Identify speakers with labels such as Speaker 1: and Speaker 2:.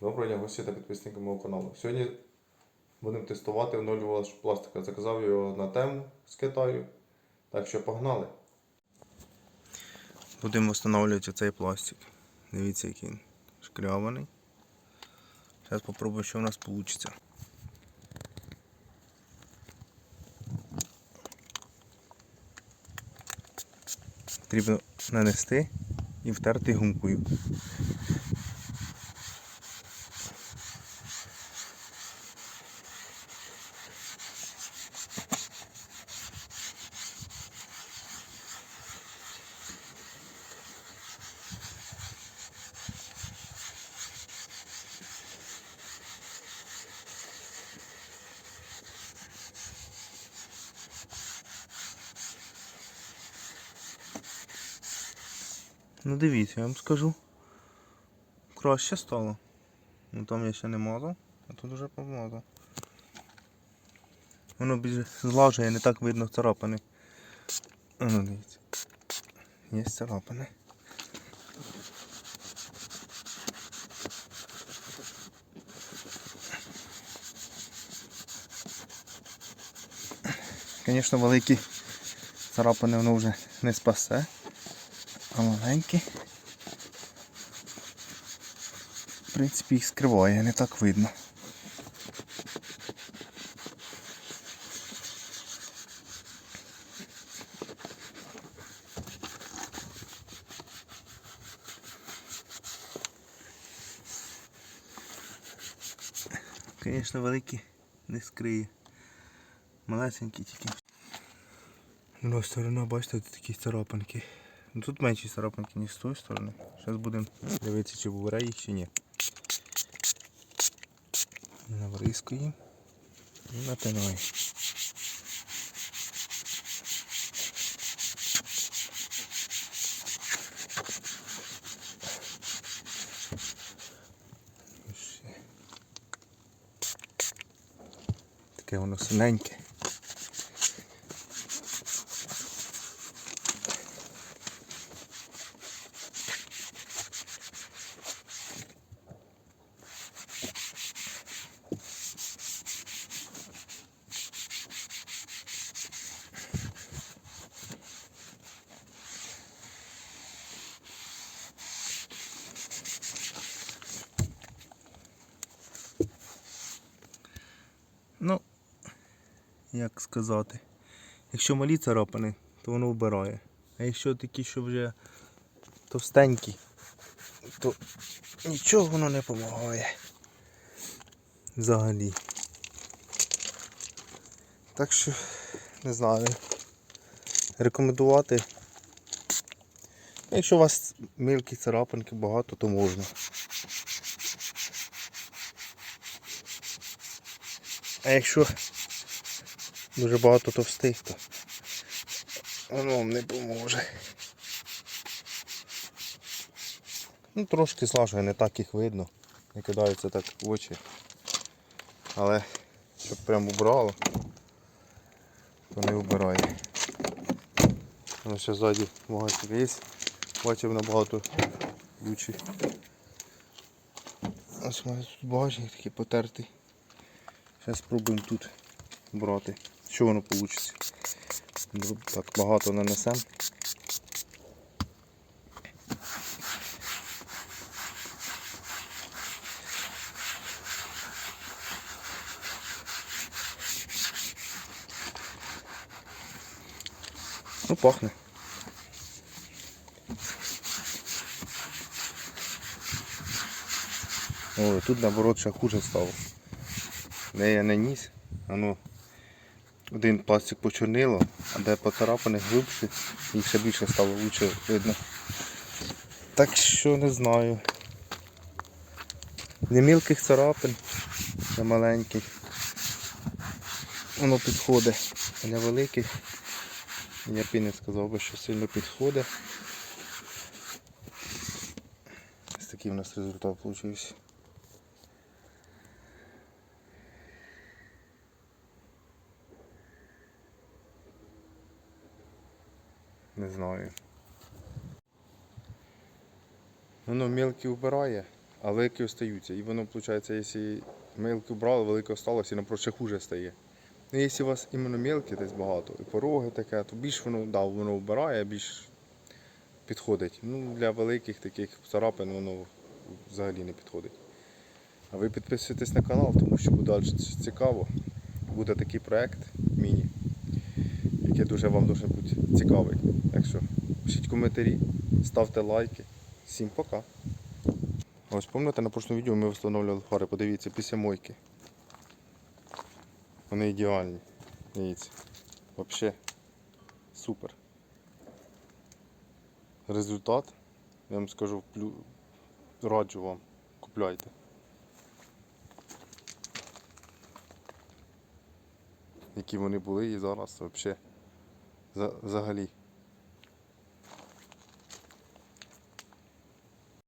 Speaker 1: Доброго дня, гості та підписники мого каналу. Сьогодні будемо тестувати оновлювач пластика. Заказав його на тему з Китаю. Так що погнали. Будемо встановлювати цей пластик. Дивіться, який він шкрябаний. Зараз спробую, що в нас вийде. Потрібно нанести і втерти гумкою. Ну дивіться, я вам скажу. Краще стало. Ну там я ще не мазав, а тут вже помазав. Воно більш злажує, не так видно царапини. Ну дивіться. Є царапини. Звісно, великі царапини воно вже не спасе. А маленькі. В принципі, їх скриває, не так видно. Звісно, великі не скриє. Малесенькі тільки. Друга сторона, бачите, тут такі царапинки. Ну, Тут менші царапинки, ніж з тої сторони. Зараз будемо дивитися, чи вбере їх, чи ні. Наврискуємо і натинаємо. Таке воно синеньке. Ну, як сказати. Якщо малі царапини, то воно вбирає. А якщо такі, що вже товстенькі, то нічого воно не допомагає. Взагалі. Так що, не знаю. Рекомендувати. Якщо у вас мілкі царапинки багато, то можна. А якщо дуже багато товстих, то воно вам не поможе. Ну, трошки слажує, не так їх видно. Не кидаються так в очі. Але щоб прямо убрало, то не вбирає. Воно ще ззаді багато є. Бачив набагато лучший. Ось у мене тут багажник такий потертий. Зараз спробуємо тут брати. Що воно вийде? Так багато нанесемо. Ну, пахне. Ой, тут наоборот ще хуже стало. Де я наніс, воно один пластик почорнило, а де поцарапаних глибше, їх ще більше стало лучше видно. Так що не знаю. Не мілких царапин, не маленьких. Воно підходить. Не великих. Я б і не сказав би, що сильно підходить. Ось такий у нас результат вийшов. Не знаю. Воно мілкі вбирає, а великі остаються. І воно, виходить, якщо мелкі брали, велике осталось, і напроче хуже стає. Ну, якщо у вас іменно мелкі десь багато, і пороги таке, то більш воно, да, воно вбирає, більш підходить. Ну, для великих таких царапин воно взагалі не підходить. А ви підписуйтесь на канал, тому що буде цікаво. Буде такий проект міні, який дуже вам дуже бути цікавий. Так що пишіть коментарі, ставте лайки. Всім пока. Ось пам'ятаєте, на прошлому відео ми встановлювали фари, подивіться, після мойки. Вони ідеальні. Дивіться. Взагалі супер. Результат, я вам скажу, плю... раджу вам, купляйте. Які вони були і зараз взагалі. Взагалі